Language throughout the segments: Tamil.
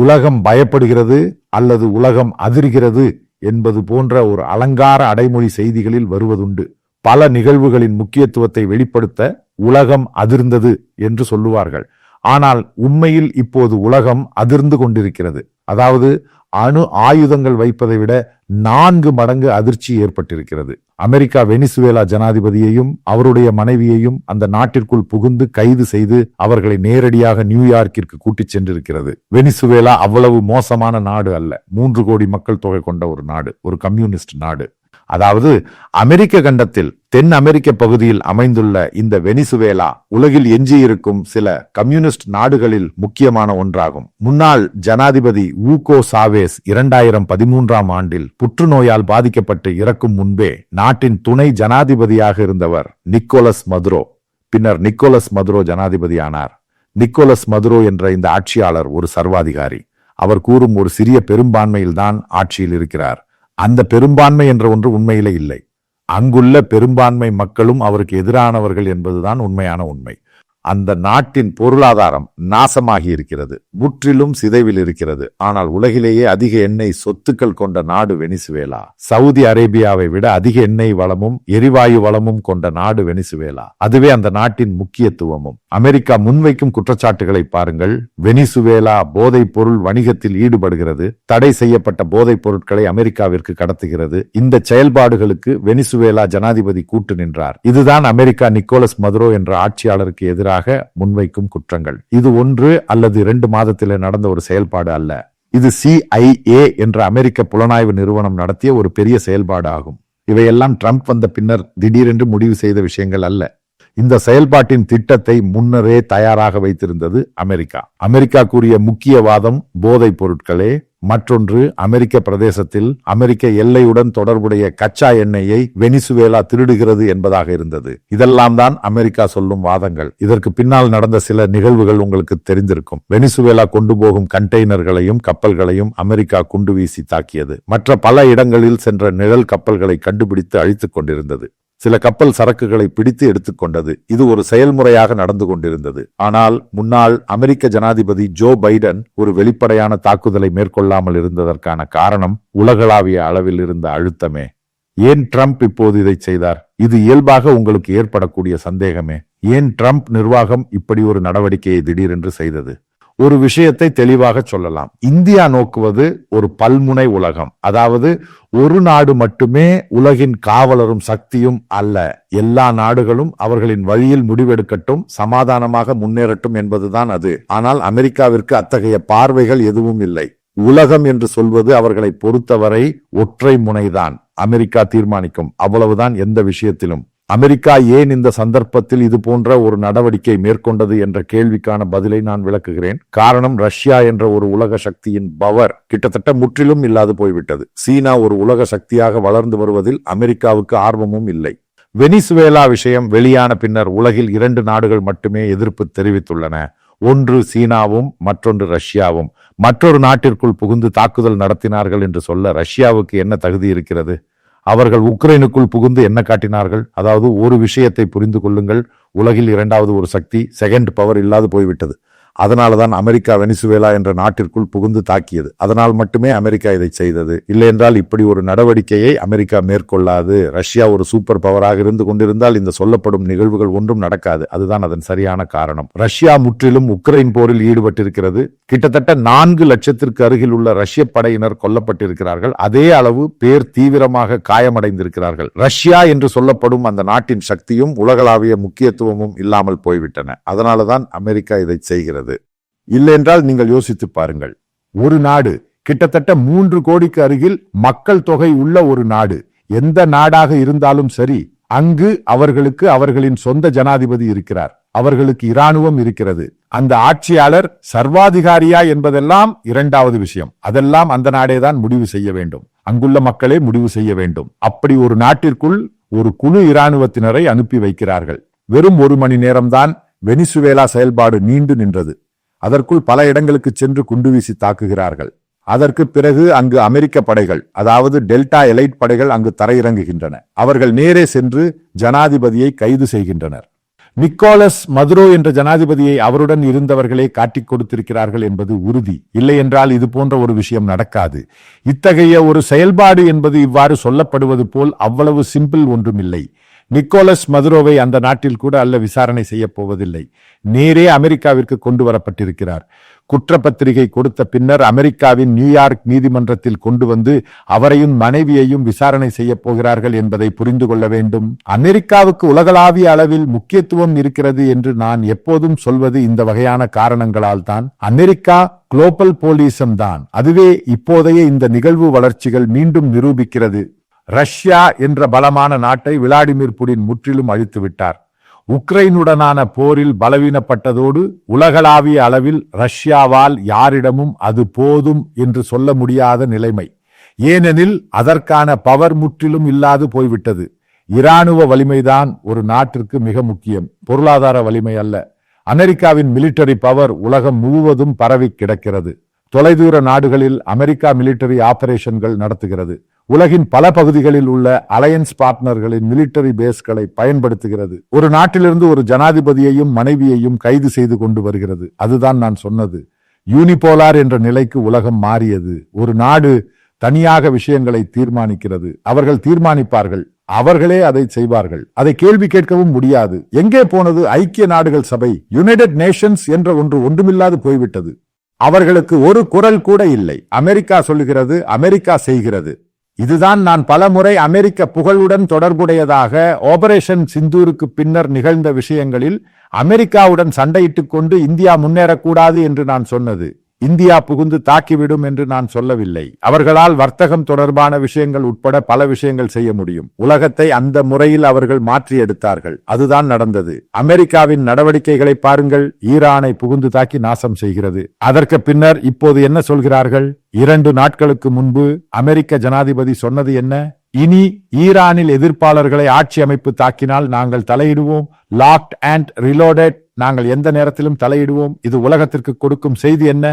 உலகம் பயப்படுகிறது அல்லது உலகம் அதிர்கிறது என்பது போன்ற ஒரு அலங்கார அடைமொழி செய்திகளில் வருவதுண்டு. பல நிகழ்வுகளின் முக்கியத்துவத்தை வெளிப்படுத்த உலகம் அதிர்ந்தது என்று சொல்லுவார்கள். ஆனால் உண்மையில் இப்போது உலகம் அதிர்ந்து கொண்டிருக்கிறது. அதாவது அணு ஆயுதங்கள் வைப்பதை விட நான்கு மடங்கு அதிர்ச்சி ஏற்பட்டிருக்கிறது. அமெரிக்கா வெனிசுவேலா ஜனாதிபதியையும் அவருடைய மனைவியையும் அந்த நாட்டிற்குள் புகுந்து கைது செய்து அவர்களை நேரடியாக நியூயார்க்கிற்கு கூட்டிச் சென்றிருக்கிறது. வெனிசுவேலா அவ்வளவு மோசமான நாடு அல்ல. மூன்று கோடி மக்கள் தொகை கொண்ட ஒரு நாடு ஒரு கம்யூனிஸ்ட் நாடு. அதாவது அமெரிக்க கண்டத்தில் தென் அமெரிக்க பகுதியில் அமைந்துள்ள இந்த வெனிசுவேலா உலகில் எஞ்சியிருக்கும் சில கம்யூனிஸ்ட் நாடுகளில் முக்கியமான ஒன்றாகும். முன்னாள் ஜனாதிபதி ஊகோ சாவேஸ் இரண்டாயிரம் பதிமூன்றாம் ஆண்டில் புற்றுநோயால் பாதிக்கப்பட்டு இறக்கும் முன்பே நாட்டின் துணை ஜனாதிபதியாக இருந்தவர் நிக்கோலஸ் மதுரோ பின்னர் நிக்கோலஸ் மதுரோ ஜனாதிபதியானார். நிக்கோலஸ் மதுரோ என்ற இந்த ஆட்சியாளர் ஒரு சர்வாதிகாரி. அவர் கூறும் ஒரு சிறிய பெரும்பான்மையில்தான் ஆட்சியில் இருக்கிறார். அந்த பெரும்பான்மை என்ற ஒன்று உண்மையிலே இல்லை. அங்குள்ள பெரும்பான்மை மக்களும் அவருக்கு எதிரானவர்கள் என்பதுதான் உண்மையான உண்மை. அந்த நாட்டின் பொருளாதாரம் நாசமாகி இருக்கிறது. முற்றிலும் சிதைவில் இருக்கிறது. ஆனால் உலகிலேயே அதிக எண்ணெய் சொத்துக்கள் கொண்ட நாடு வெனிசுவேலா. சவுதி அரேபியாவை விட அதிக எண்ணெய் வளமும் எரிவாயு வளமும் கொண்ட நாடு வெனிசுவேலா. அதுவே அந்த நாட்டின் முக்கியத்துவமும். அமெரிக்கா முன்வைக்கும் குற்றச்சாட்டுகளை பாருங்கள். வெனிசுவேலா போதைப் பொருள் வணிகத்தில் ஈடுபடுகிறது. தடை செய்யப்பட்ட போதைப் பொருட்களை அமெரிக்காவிற்கு கடத்துகிறது. இந்த செயல்பாடுகளுக்கு வெனிசுவேலா ஜனாதிபதி கூட்டு நின்றார். இதுதான் அமெரிக்கா நிக்கோலஸ் மதுரோ என்ற ஆட்சியாளருக்கு எதிராக முன்வைக்கும் குற்றங்கள். இது ஒன்று அல்லது இரண்டு மாதத்தில் நடந்த ஒரு செயல்பாடு அல்ல. இது சிஐஏ என்ற அமெரிக்க புலனாய்வு நிறுவனம் நடத்திய ஒரு பெரிய செயல்பாடு ஆகும் இவையெல்லாம் ட்ரம்ப் வந்த பின்னர் திடீரென்று முடிவு செய்த விஷயங்கள் அல்ல. இந்த செயல்பாட்டின் திட்டத்தை முன்னரே தயாராக வைத்திருந்தது அமெரிக்கா. அமெரிக்கா கூறிய முக்கிய வாதம் போதைப் பொருட்களே மற்றொன்று அமெரிக்க பிரதேசத்தில் அமெரிக்க எல்லையுடன் தொடர்புடைய கச்சா எண்ணெயை வெனிசுவேலா திருடுகிறது என்பதாக இருந்தது. இதெல்லாம் தான் அமெரிக்கா சொல்லும் வாதங்கள். இதற்கு பின்னால் நடந்த சில நிகழ்வுகள் உங்களுக்கு தெரிந்திருக்கும். வெனிசுவேலா கொண்டு போகும் கண்டெய்னர்களையும் கப்பல்களையும் அமெரிக்கா குண்டு வீசி தாக்கியது. மற்ற பல இடங்களில் சென்ற நிழல் கப்பல்களை கண்டுபிடித்து அழித்துக் கொண்டிருந்தது. சில கப்பல் சரக்குகளை பிடித்து எடுத்துக்கொண்டது இது ஒரு செயல்முறையாக நடந்து கொண்டிருந்தது. ஆனால் முன்னாள் அமெரிக்க ஜனாதிபதி ஜோ பைடன் ஒரு வெளிப்படையான தாக்குதலை மேற்கொள்ளாமல் இருந்ததற்கான காரணம் உலகளாவிய அளவில் இருந்த அழுத்தமே. ஏன் ட்ரம்ப் இப்போது இதை செய்தார்? இது இயல்பாக உங்களுக்கு ஏற்படக்கூடிய சந்தேகமே. ஏன் ட்ரம்ப் நிர்வாகம் இப்படி ஒரு நடவடிக்கையை திடீரென்று செய்தது? ஒரு விஷயத்தை தெளிவாக சொல்லலாம். இந்தியா நோக்குவது ஒரு பல்முனை உலகம். அதாவது ஒரு நாடு மட்டுமே உலகின் காவலரும் சக்தியும் அல்ல. எல்லா நாடுகளும் அவர்களின் வழியில் முடிவெடுக்கட்டும் சமாதானமாக முன்னேறட்டும் என்பதுதான் அது. ஆனால் அமெரிக்காவிற்கு அத்தகைய பார்வைகள் எதுவும் இல்லை. உலகம் என்று சொல்வது அவர்களை பொறுத்தவரை ஒற்றை முனைதான். அமெரிக்கா தீர்மானிக்கும். அவ்வளவுதான் எந்த விஷயத்திலும். அமெரிக்கா ஏன் இந்த சந்தர்ப்பத்தில் இது போன்ற ஒரு நடவடிக்கை மேற்கொண்டது என்ற கேள்விக்கான பதிலை நான் விளக்குகிறேன். காரணம் ரஷ்யா என்ற ஒரு உலக சக்தியின் பவர் கிட்டத்தட்ட முற்றிலும் இல்லாது போய்விட்டது. சீனா ஒரு உலக சக்தியாக வளர்ந்து வருவதில் அமெரிக்காவுக்கு ஆர்வமும் இல்லை. வெனிசுவேலா விஷயம் வெளியான பின்னர் உலகில் இரண்டு நாடுகள் மட்டுமே எதிர்ப்பு தெரிவித்துள்ளன. ஒன்று சீனாவும் மற்றொன்று ரஷ்யாவும். மற்றொரு நாட்டிற்குள் புகுந்து தாக்குதல் நடத்தினார்கள் என்று சொல்ல ரஷ்யாவுக்கு என்ன தகுதி இருக்கிறது? அவர்கள் உக்ரைனுக்குள் புகுந்து என்ன காட்டினார்கள்? அதாவது ஒரு விஷயத்தை புரிந்து கொள்ளுங்கள். உலகில் இரண்டாவது ஒரு சக்தி செகண்ட் பவர் இல்லாது போய்விட்டது. அதனாலதான் அமெரிக்கா வெனிசுவேலா என்ற நாட்டிற்குள் புகுந்து தாக்கியது. அதனால் மட்டுமே அமெரிக்கா இதை செய்தது. இல்லை என்றால் இப்படி ஒரு நடவடிக்கையை அமெரிக்கா மேற்கொள்ளாது. ரஷ்யா ஒரு சூப்பர் பவராக இருந்து கொண்டிருந்தால் இந்த சொல்லப்படும் நிகழ்வுகள் ஒன்றும் நடக்காது. அதுதான் அதன் சரியான காரணம். ரஷ்யா முற்றிலும் உக்ரைன் போரில் ஈடுபட்டிருக்கிறது. கிட்டத்தட்ட நான்கு லட்சத்திற்கு அருகில் உள்ள ரஷ்ய படையினர் கொல்லப்பட்டிருக்கிறார்கள். அதே அளவு பேர் தீவிரமாக காயமடைந்திருக்கிறார்கள். ரஷ்யா என்று சொல்லப்படும் அந்த நாட்டின் சக்தியும் உலகளாவிய முக்கியத்துவமும் இல்லாமல் போய்விட்டன. அதனாலதான் அமெரிக்கா இதை செய்கிறது. இல்லையென்றால் நீங்கள் யோசித்து பாருங்கள். ஒரு நாடு கிட்டத்தட்ட மூன்று கோடிக்கு அருகில் மக்கள் தொகை உள்ள ஒரு நாடு. எந்த நாடாக இருந்தாலும் சரி அங்கு அவர்களுக்கு அவர்களின் சொந்த ஜனாதிபதி இருக்கிறார். அவர்களுக்கு இராணுவம் இருக்கிறது. அந்த ஆட்சியாளர் சர்வாதிகாரியா என்பதெல்லாம் இரண்டாவது விஷயம். அதெல்லாம் அந்த நாடேதான் முடிவு செய்ய வேண்டும். அங்குள்ள மக்களே முடிவு செய்ய வேண்டும். அப்படி ஒரு நாட்டிற்குள் ஒரு குழு இராணுவத்தினரை அனுப்பி வைக்கிறார்கள். வெறும் ஒரு மணி நேரம்தான் வெனிசுவேலா செயல்பாடு நீண்டு நின்றது. அதற்குள் பல இடங்களுக்கு சென்று குண்டு வீசி தாக்குகிறார்கள். அதற்கு பிறகு அங்கு அமெரிக்க படைகள் அதாவது டெல்டா எலைட் படைகள் அங்கு தரையிறங்குகின்றன. அவர்கள் நேரே சென்று ஜனாதிபதியை கைது செய்கின்றனர். நிக்கோலஸ் மதுரோ என்ற ஜனாதிபதியை அவருடன் இருந்தவர்களே காட்டிக் கொடுத்திருக்கிறார்கள் என்பது உறுதி. இல்லை என்றால் இது போன்ற ஒரு விஷயம் நடக்காது. இத்தகைய ஒரு செயல்பாடு என்பது இவ்வாறு சொல்லப்படுவது போல் அவ்வளவு சிம்பிள் ஒன்றுமில்லை. நிக்கோலஸ் மதுரோவை அந்த நாட்டில் கூட அல்ல விசாரணை செய்யப் போவதில்லை. நேரே அமெரிக்காவிற்கு கொண்டு வரப்பட்டிருக்கிறார். குற்றப்பத்திரிகை கொடுத்த பின்னர் அமெரிக்காவின் நியூயார்க் நீதிமன்றத்தில் கொண்டு வந்து அவரையும் மனைவியையும் விசாரணை செய்யப் போகிறார்கள் என்பதை புரிந்து கொள்ள வேண்டும். அமெரிக்காவுக்கு உலகளாவிய அளவில் முக்கியத்துவம் இருக்கிறது என்று நான் எப்போதும் சொல்வது இந்த வகையான காரணங்களால் தான். அமெரிக்கா குளோபல் போலீசம் தான் அதுவே இப்போதைய இந்த நிகழ்வு வளர்ச்சிகள் மீண்டும் நிரூபிக்கிறது. ரஷ்யா என்ற பலமான நாட்டை விளாடிமிர் புடின் முற்றிலும் அழித்து விட்டார். உக்ரைனுடனான போரில் பலவீனப்பட்டதோடு உலகளாவிய அளவில் ரஷ்யாவால் யாரிடமும் அது போதும் என்று சொல்ல முடியாத நிலைமை. ஏனெனில் அதற்கான பவர் முற்றிலும் இல்லாது போய்விட்டது. இராணுவ வலிமைதான் ஒரு நாட்டிற்கு மிக முக்கியம். பொருளாதார வலிமை அல்ல. அமெரிக்காவின் மிலிட்டரி பவர் உலகம் முழுவதும் பரவி கிடக்கிறது. தொலைதூர நாடுகளில் அமெரிக்கா மிலிட்டரி ஆபரேஷன்கள் நடத்துகிறது. உலகின் பல பகுதிகளில் உள்ள அலையன்ஸ் பார்ட்னர்களின் மிலிட்டரி பேஸ்களை பயன்படுத்துகிறது. ஒரு நாட்டிலிருந்து ஒரு ஜனாதிபதியையும் மனைவியையும் கைது செய்து கொண்டு வருகிறது. அதுதான் நான் சொன்னது. யூனிபோலார் என்ற நிலைக்கு உலகம் மாறியது. ஒரு நாடு தனியாக விஷயங்களை தீர்மானிக்கிறது. அவர்கள் தீர்மானிப்பார்கள். அவர்களே அதை செய்வார்கள். அதை கேள்வி கேட்கவும் முடியாது. எங்கே போனது? ஐக்கிய நாடுகள் சபை யுனைடெட் நேஷன்ஸ் என்ற ஒன்று ஒன்றுமில்லாது போய்விட்டது. அவர்களுக்கு ஒரு குரல் கூட இல்லை. அமெரிக்கா சொல்லுகிறது அமெரிக்கா செய்கிறது. இதுதான் நான் பலமுறை அமெரிக்க புகழுடன் தொடர்புடையதாக ஆபரேஷன் சிந்தூருக்கு பின்னர் நிகழ்ந்த விஷயங்களில் அமெரிக்காவுடன் சண்டையிட்டுக் கொண்டு இந்தியா முன்னேறக்கூடாது என்று நான் சொன்னது. இந்தியா புகுந்து தாக்கிவிடும் என்று நான் சொல்லவில்லை. அவர்களால் வர்த்தகம் தொடர்பான விஷயங்கள் உட்பட பல விஷயங்கள் செய்ய முடியும். உலகத்தை அந்த முறையில் அவர்கள் மாற்றி எடுத்தார்கள். அதுதான் நடந்தது. அமெரிக்காவின் நடவடிக்கைகளை பாருங்கள். ஈரானை புகுந்து தாக்கி நாசம் செய்கிறது. அதற்கு பின்னர் இப்போது என்ன சொல்கிறார்கள்? இரண்டு நாட்களுக்கு முன்பு அமெரிக்க ஜனாதிபதி சொன்னது என்ன? இனி ஈரானில் எதிர்ப்பாளர்களை ஆட்சி அமைப்பு தாக்கினால் நாங்கள் தலையிடுவோம். லாக்ட் அண்ட் ரிலோடட் நாங்கள் எந்த நேரத்திலும் தலையிடுவோம். இது உலகத்திற்கு கொடுக்கும் செய்தி என்ன?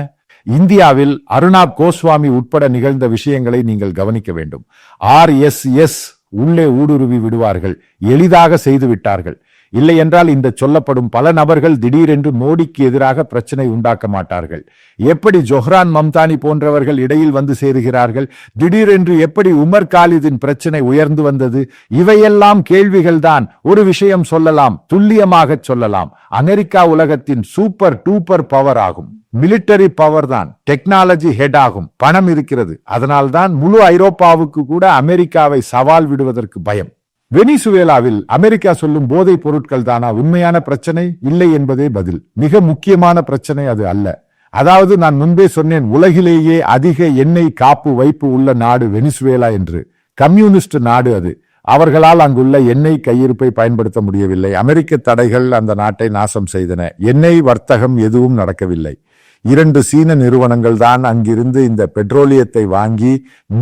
இந்தியாவில் அருணா கோஸ்வாமி உட்பட நிகழ்ந்த விஷயங்களை நீங்கள் கவனிக்க வேண்டும். ஆர் எஸ் எஸ் உள்ளே ஊடுருவி விடுவார்கள். எளிதாக செய்து விட்டார்கள். இல்லை என்றால் இந்த சொல்லப்படும் பல நபர்கள் திடீரென்று மோடிக்கு எதிராக பிரச்சனை உண்டாக்க மாட்டார்கள். எப்படி ஜொஹ்ரான் மம்தானி போன்றவர்கள் இடையில் வந்து சேருகிறார்கள்? திடீரென்று எப்படி உமர் காலிதின் பிரச்சனை உயர்ந்து வந்தது? இவையெல்லாம் கேள்விகள் தான். ஒரு விஷயம் சொல்லலாம். துல்லியமாக சொல்லலாம். அமெரிக்கா உலகத்தின் சூப்பர் டூப்பர் பவர் ஆகும். மிலிட்டரி பவர் தான். டெக்னாலஜி ஹெட் ஆகும். பணம் இருக்கிறது. அதனால்தான் முழு ஐரோப்பாவுக்கு கூட அமெரிக்காவை சவால் விடுவதற்கு பயம். வெனிசுவேலாவில் அமெரிக்கா சொல்லும் போதைப் பொருட்கள் தானா உண்மையான பிரச்சனை? இல்லை என்பதே பதில். மிக முக்கியமான பிரச்சனை அது அல்ல. அதாவது நான் முன்பே சொன்னேன் உலகிலேயே அதிக எண்ணெய் காப்பு வைப்பு உள்ள நாடு வெனிசுவேலா என்று. கம்யூனிஸ்ட் நாடு அது. அவர்களால் அங்குள்ள எண்ணெய் கையிருப்பை பயன்படுத்த முடியவில்லை. அமெரிக்க தடைகள் அந்த நாட்டை நாசம் செய்தன. எண்ணெய் வர்த்தகம் எதுவும் நடக்கவில்லை. இரண்டு சீன நிறுவனங்கள் தான் அங்கிருந்து இந்த பெட்ரோலியத்தை வாங்கி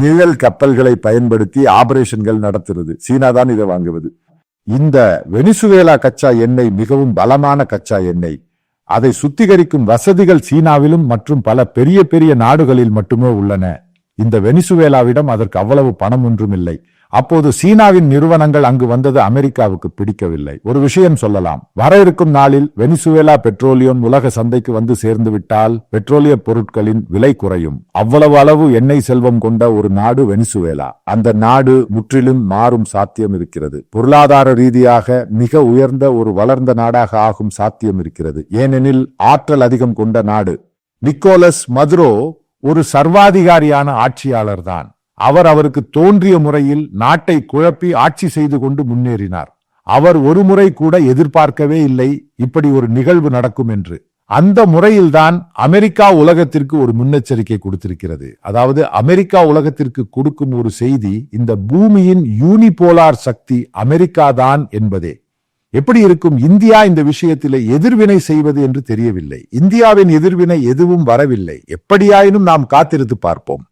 நிழல் கப்பல்களை பயன்படுத்தி ஆபரேஷன்கள் நடத்துறது. சீனா தான் இதை வாங்குவது. இந்த வெனிசுவேலா கச்சா எண்ணெய் மிகவும் பலமான கச்சா எண்ணெய். அதை சுத்திகரிக்கும் வசதிகள் சீனாவிலும் மற்றும் பல பெரிய பெரிய நாடுகளில் மட்டுமே உள்ளன. இந்த வெனிசுவேலாவிடம் அதற்கு அவ்வளவு பணம் ஒன்றும் இல்லை அப்போது சீனாவின் நிறுவனங்கள் அங்கு வந்தது அமெரிக்காவுக்கு பிடிக்கவில்லை. ஒரு விஷயம் சொல்லலாம். வர இருக்கும் நாளில் வெனிசுவேலா பெட்ரோலியம் உலக சந்தைக்கு வந்து சேர்ந்து விட்டால் பெட்ரோலிய பொருட்களின் விலை குறையும். அவ்வளவு அளவு எண்ணெய் செல்வம் கொண்ட ஒரு நாடு வெனிசுவேலா. அந்த நாடு முற்றிலும் மாறும் சாத்தியம் இருக்கிறது. பொருளாதார ரீதியாக மிக உயர்ந்த ஒரு வளர்ந்த நாடாக ஆகும் சாத்தியம் இருக்கிறது. ஏனெனில் ஆற்றல் அதிகம் கொண்ட நாடு. நிக்கோலஸ் மதுரோ ஒரு சர்வாதிகாரியான ஆட்சியாளர் தான் அவர் அவருக்கு தோன்றிய முறையில் நாட்டை குழப்பி ஆட்சி செய்து கொண்டு முன்னேறினார். அவர் ஒரு முறை கூட எதிர்பார்க்கவே இல்லை இப்படி ஒரு நிகழ்வு நடக்கும் என்று. அந்த முறையில்தான் அமெரிக்கா உலகத்திற்கு ஒரு முன்னெச்சரிக்கை கொடுத்திருக்கிறது. அதாவது அமெரிக்கா உலகத்திற்கு கொடுக்கும் ஒரு செய்தி இந்த பூமியின் யூனிபோலார் சக்தி அமெரிக்கா தான் என்பதே. எப்படி இருக்கும்? இந்தியா இந்த விஷயத்திலே எதிர்வினை செய்வது என்று தெரியவில்லை. இந்தியாவின் எதிர்வினை எதுவும் வரவில்லை. எப்படியாயினும் நாம் காத்திருந்து பார்ப்போம்.